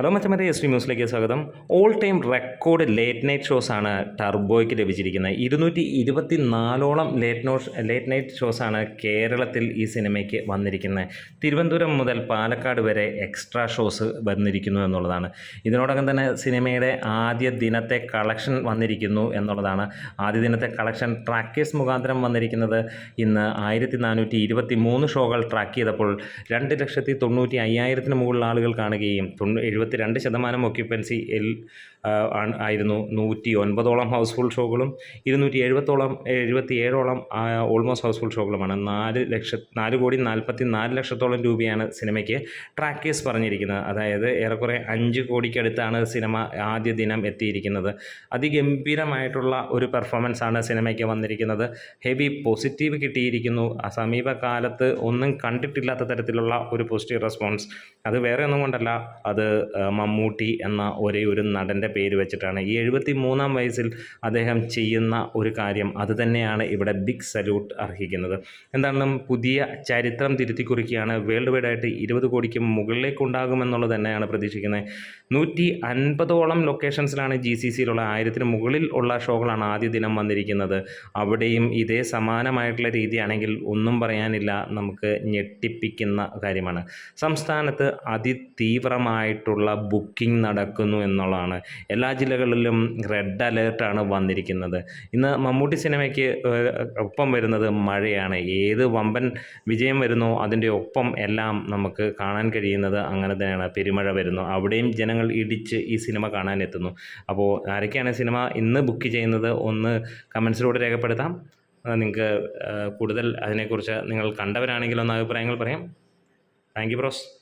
Hello മച്ചമരെ S V ന്യൂസിലേക്ക് സ്വാഗതം. All time record late night shows ആണ് ടർബോയ്ക്ക് ലഭിച്ചിരിക്കുന്നത്. ഇരുന്നൂറ്റി ഇരുപത്തി നാലോളം late no late night shows ആണ് കേരളത്തിൽ ഈ സിനിമയ്ക്ക് വന്നിരിക്കുന്നത്. തിരുവനന്തപുരം മുതൽ പാലക്കാട് വരെ എക്സ്ട്രാ ഷോസ് വന്നിരിക്കുന്നു എന്നുള്ളതാണ്. ഇതിനോടകം തന്നെ സിനിമയുടെ ആദ്യ ദിനത്തെ കളക്ഷൻ വന്നിരിക്കുന്നു എന്നുള്ളതാണ്. ആദ്യ ദിനത്തെ കളക്ഷൻ ട്രാക്കേഴ്സ് മുഖാന്തരം വന്നിരിക്കുന്നത് ഇന്ന് ആയിരത്തി നാനൂറ്റി ഇരുപത്തി മൂന്ന് ഷോകൾ ട്രാക്ക് ചെയ്തപ്പോൾ രണ്ട് ലക്ഷത്തി തൊണ്ണൂറ്റി അയ്യായിരത്തിന് മുകളിൽ ആളുകൾ കാണുകയും തൊണ്ണൂ എഴുപത്തിരണ്ട് ശതമാനം ഒക്യുപ്പൻസി എൽ ആയിരുന്നു നൂറ്റി ഒൻപതോളം ഹൗസ്ഫുൾ ഷോകളും ഇരുന്നൂറ്റി എഴുപത്തോളം എഴുപത്തി ഏഴോളം ഓൾമോസ്റ്റ് ഹൗസ്ഫുൾ ഷോകളുമാണ് നാല് ലക്ഷ നാല് കോടി നാൽപ്പത്തി നാല് ലക്ഷത്തോളം രൂപയാണ് സിനിമയ്ക്ക് ട്രാക്കേഴ്സ് പറഞ്ഞിരിക്കുന്നത്. അതായത് ഏറെക്കുറെ അഞ്ച് കോടിക്കടുത്താണ് സിനിമ ആദ്യ ദിനം എത്തിയിരിക്കുന്നത്. അതിഗംഭീരമായിട്ടുള്ള ഒരു പെർഫോമൻസാണ് സിനിമയ്ക്ക് വന്നിരിക്കുന്നത്. ഹെവി പോസിറ്റീവ് കിട്ടിയിരിക്കുന്നു. സമീപകാലത്ത് ഒന്നും കണ്ടിട്ടില്ലാത്ത തരത്തിലുള്ള ഒരു പോസിറ്റീവ് റെസ്പോൺസ് അത് വേറെ ഒന്നും കൊണ്ടല്ല. അത് മമ്മൂട്ടി എന്ന ഒരേ ഒരു നടന്റെ പേര് വെച്ചിട്ടാണ്. ഈ എഴുപത്തി മൂന്നാം വയസ്സിൽ അദ്ദേഹം ചെയ്യുന്ന ഒരു കാര്യം അത് തന്നെയാണ് ഇവിടെ ബിഗ് സല്യൂട്ട് അർഹിക്കുന്നത്. എന്താണെന്നും പുതിയ ചരിത്രം തിരുത്തി കുറിക്കുകയാണ് വേൾഡ് വൈഡ് ആയിട്ട് ഇരുപത് കോടിക്ക് മുകളിലേക്കുണ്ടാകുമെന്നുള്ളത് തന്നെയാണ് പ്രതീക്ഷിക്കുന്നത്. നൂറ്റി അൻപതോളം ലൊക്കേഷൻസിലാണ് ജി സി സിയിലുള്ള ആയിരത്തിന് മുകളിൽ ഉള്ള ഷോകളാണ് ആദ്യ ദിനം വന്നിരിക്കുന്നത്. അവിടെയും ഇതേ സമാനമായിട്ടുള്ള രീതിയാണെങ്കിൽ ഒന്നും പറയാനില്ല. നമുക്ക് ഞെട്ടിപ്പിക്കുന്ന കാര്യമാണ്. സംസ്ഥാനത്ത് അതിതീവ്രമായിട്ടുള്ള ബുക്കിംഗ് നടക്കുന്നു എന്നുള്ളതാണ്. എല്ലാ ജില്ലകളിലും റെഡ് അലേർട്ടാണ് വന്നിരിക്കുന്നത്. ഇന്ന് മമ്മൂട്ടി സിനിമയ്ക്ക് ഒപ്പം വരുന്നത് മഴയാണ്. ഏത് വമ്പൻ വിജയം വരുന്നോ അതിന്റെ ഒപ്പം എല്ലാം നമുക്ക് കാണാൻ കഴിയുന്നത് അങ്ങനെ തന്നെയാണ്. പെരുമഴ വരുന്നു. അവിടെയും ജനങ്ങൾ ഇടിച്ച് ഈ സിനിമ കാണാൻ എത്തുന്നു. അപ്പോൾ ആരൊക്കെയാണ് സിനിമ ഇന്ന് ബുക്ക് ചെയ്യുന്നത് ഒന്ന് കമൻസിലൂടെ രേഖപ്പെടുത്താം. നിങ്ങൾക്ക് കൂടുതൽ അതിനെക്കുറിച്ച് നിങ്ങൾ കണ്ടവരാണെങ്കിൽ ഒന്ന് അഭിപ്രായങ്ങൾ പറയാം. Thank you bros